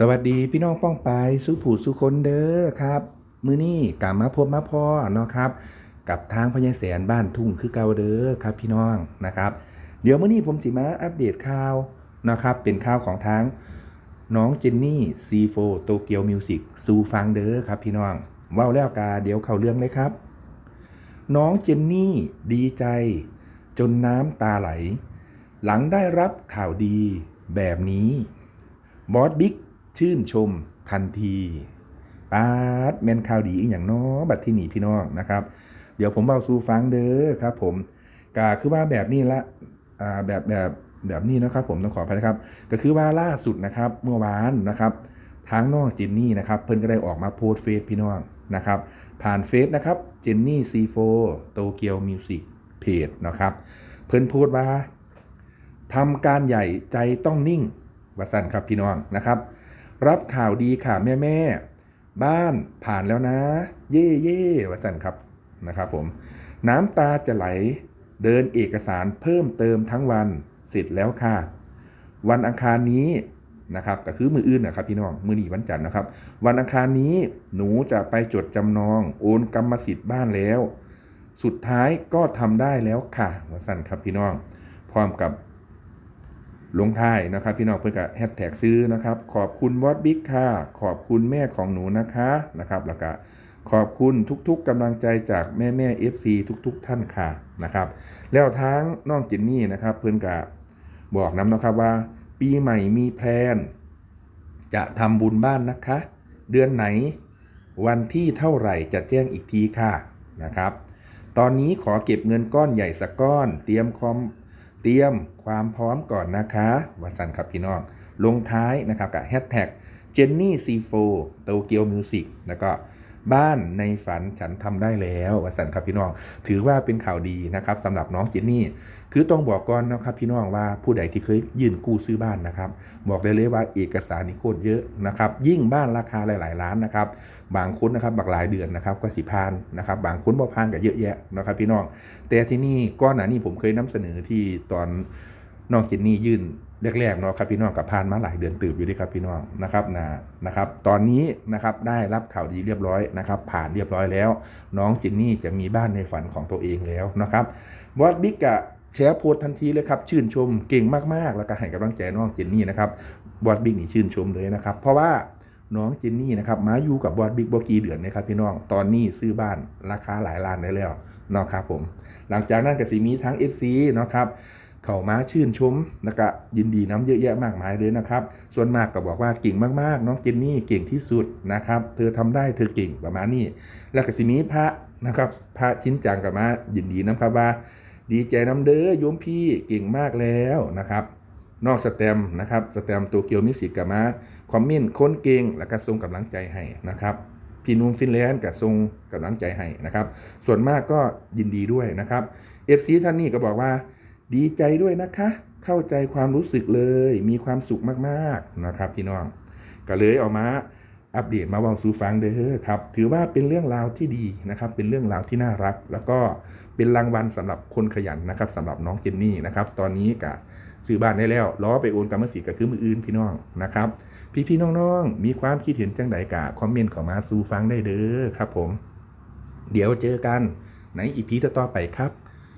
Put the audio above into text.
สวัสดีพี่น้องป้องไปายสุผูสุคนเด้อครับ มือนี่กลับมาพบมาพ่อเนาะครับ กับทางพญาแสนบ้านทุ่งคือเก่าเด้อครับพี่น้องนะครับ เดี๋ยวมื้อนี้ผมสิมาอัปเดตข่าวนะครับ เป็นข่าวของทางน้องเจนนี่ซีโฟโตเกียวมิวสิกสู่ฟังเด้อครับพี่น้องว้าแล้วกาเดี๋ยวเข้าเรื่องเลยครับ น้องเจนนี่ดีใจ จนน้ำตาไหล หลังได้รับข่าวดีแบบนี้บอสบิ๊ก ชื่นชมทันทีปาดแมนข่าวดีอีกอย่างน้อบัดที่หนีพี่น้องนะครับ เดี๋ยวผมเบาสู่ฟังเด้อครับ ผมกาคือว่าแบบนี้ละอ่าแบบแบบแบบนี้นะครับ ผมต้องขออภัยนะครับ ก็คือว่าล่าสุดนะครับเมื่อวานนะครับ ทางน้องเจนนี่นะครับ เพิ่นก็ได้ออกมาโพสเฟซพี่น้องนะครับ ผ่านเฟซนะครับเจนนี่ซีโฟโตเกียวมิวสิกเพจนะครับ เพิ่นโพสต์ว่าทำการใหญ่ใจต้องนิ่งวสันครับพี่น้องนะครับ รับข่าวดีค่ะแม่แม่บ้านผ่านแล้วนะ เย่เย่วสันครับนะครับผม น้ำตาจะไหลเดินเอกสารเพิ่มเติมทั้งวันเสร็จแล้วค่ะ วันอังคารนี้นะครับก็คือมืออื่นนะครับพี่น้องมือหนีวันจันทร์นะครับ วันอังคารนี้หนูจะไปจดจำนอง โอนกรรมสิทธิ์บ้านแล้ว สุดท้ายก็ทำได้แล้วค่ะวสันครับพี่น้อง พร้อมกับ ลงท้ายนะครับ พี่น้องเพื่อนกับแฮชแท็กซื้อนะครับ ขอบคุณวอดบิ๊กค่ะ ขอบคุณแม่ของหนูนะคะนะครับ แล้วก็ขอบคุณทุกๆกำลังใจจากแม่แม่ๆ FC ทุก ๆ ท่านค่ะนะครับ แล้วทั้งน้องจินนี่นะครับ เพื่อนกับบอกน้ำนะครับว่า ปีใหม่มีแพลน จะทำบุญบ้านนะคะ เดือนไหน วันที่เท่าไหร่จะแจ้งอีกทีค่ะนะครับ ตอนนี้ขอเก็บเงินก้อนใหญ่สักก้อน เตรียมความ เตรียมความพร้อมก่อนนะคะวัสันครับพี่น้อง ลงท้ายนะครับกับแฮชแท็กเจนนี่ซีโฟโตเกียวมิวสิกแล้วก็ บ้านในฝันฉันทำได้แล้ววสันครับพี่น้อง ถือว่าเป็นข่าวดีนะครับสำหรับน้องเจนนี่คือต้องบอกก่อนนะครับพี่น้องว่าผู้ใดที่เคยยื่นกู้ซื้อบ้านนะครับ บอกได้เลยว่าเอกสารนี่โคตรเยอะนะครับ ยิ่งบ้านราคาหลาย ๆ ล้านนะครับ บางคนนะครับบักหลายเดือนนะครับก็สิพานนะครับ บางคนบ่พานก็เยอะแยะนะครับพี่น้อง แต่ที่นี่ก้อนหน้านี้ผมเคยนำเสนอที่ตอนน้องจินนี่ยื่น แรกๆเนาะครับพี่น้องกับพานมาหลายเดือนตื่นอยู่ด้วยครับพี่น้องนะครับนะนะครับ ตอนนี้นะครับได้รับข่าวดีเรียบร้อยนะครับ ผ่านเรียบร้อยแล้ว น้องจินนี่จะมีบ้านในฝันของตัวเองแล้วนะครับบอสบิ๊กอะแชร์โพสทันทีเลยครับชื่นชมเก่งมากๆ แล้วก็ให้กำลังใจน้องจินนี่นะครับบอสบิ๊กนี่ชื่นชมเลยนะครับ เพราะว่าน้องจินนี่นะครับมาอยู่กับบอสบิ๊กบกีเดือนนะครับพี่น้องตอนนี้ซื้อบ้านราคาหลายล้านได้แล้วเนาะครับผม หลังจากนั้นก็สิมีทั้ง FC เนาะครับ เข้าม้าชื่นชมแล้วก็ยินดีน้ำเยอะแยะมากมายเลยนะครับ ส่วนมากก็บอกว่าเก่งมากๆ น้องเจนนี่เก่งที่สุดนะครับ เธอทำได้เธอเก่งประมาณนี้ แล้วก็สิมีพระนะครับ พระชิ้นจังกับมายินดีนะครับว่าดีใจน้ำเด้อโยมพี่เก่งมากแล้วนะครับ นอกสแตมนะครับสแตมป์โตเกียวมิสิกกับมาคอมเมนต์คนเก่งแล้วก็ส่งกำลังใจให้นะครับพี่นุ่มฟินแลนด์กับทรงกำลังใจให้นะครับ ส่วนมากก็ยินดีด้วยนะครับเอฟซีท่านนี้ก็บอกว่า ดีใจด้วยนะคะ เข้าใจความรู้สึกเลย มีความสุขมากๆนะครับพี่น้อง ก็เลยเอามาอัปเดตมาว่าสู่ฟังเด้อครับ ถือว่าเป็นเรื่องราวที่ดีนะครับ เป็นเรื่องราวที่น่ารัก แล้วก็เป็นรางวัลสำหรับคนขยันนะครับสำหรับน้องเจนนี่นะครับ ตอนนี้ก็ซื้อบ้านได้แล้วล้อไปโอนกรรมสิทธิ์ก็คือมืออื่นพี่น้องนะครับ พี่ๆน้องๆ มีความคิดเห็นจังใดกะคอมเมนต์ข้ามาสู่ฟังได้เด้อครับ ผม เดี๋ยวเจอกันในอีพีต่อไปครับ